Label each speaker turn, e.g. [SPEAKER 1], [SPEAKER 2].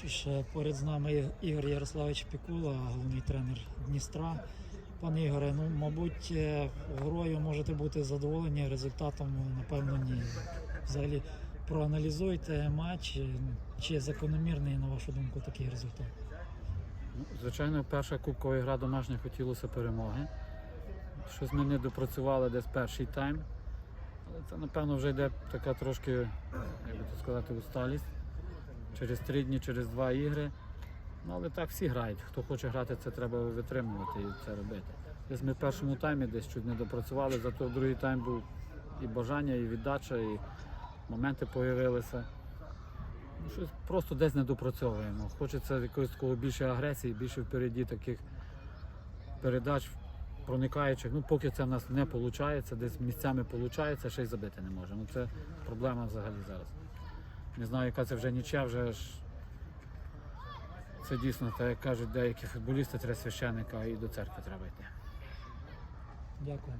[SPEAKER 1] Чи ще поряд з нами Ігор Ярославович Пікула, головний тренер Дністра. Пане Ігоре, ну мабуть, е, грою можете бути задоволені, результатом, напевно, ні. Взагалі проаналізуйте матч, е, чи закономірний, на вашу думку, такий результат.
[SPEAKER 2] Звичайно, перша кубкова гра домашня хотілося перемоги. Щось ми не допрацювали десь перший тайм. Але це, напевно, вже йде така трошки, як би то сказати, усталість. Через три дні, через два ігри. Ну, але так всі грають. Хто хоче грати, це треба витримувати і це робити. Десь ми в першому таймі десь чуть не допрацювали, зато другий тайм був і бажання, і віддача, і моменти з'явилися. Ну, щось просто десь не допрацьовуємо. Хочеться якоїсь такого більше агресії, більше впереді таких передач проникаючих. Ну, поки це в нас не виходить, десь місцями виходить, ще й забити не можемо. Ну, Це проблема взагалі зараз. Не знаю, яка це вже нічя, вже ж. Це дійсно, так як кажуть деякі футболісти, треба священника і до церкви треба йти.
[SPEAKER 1] Дякую.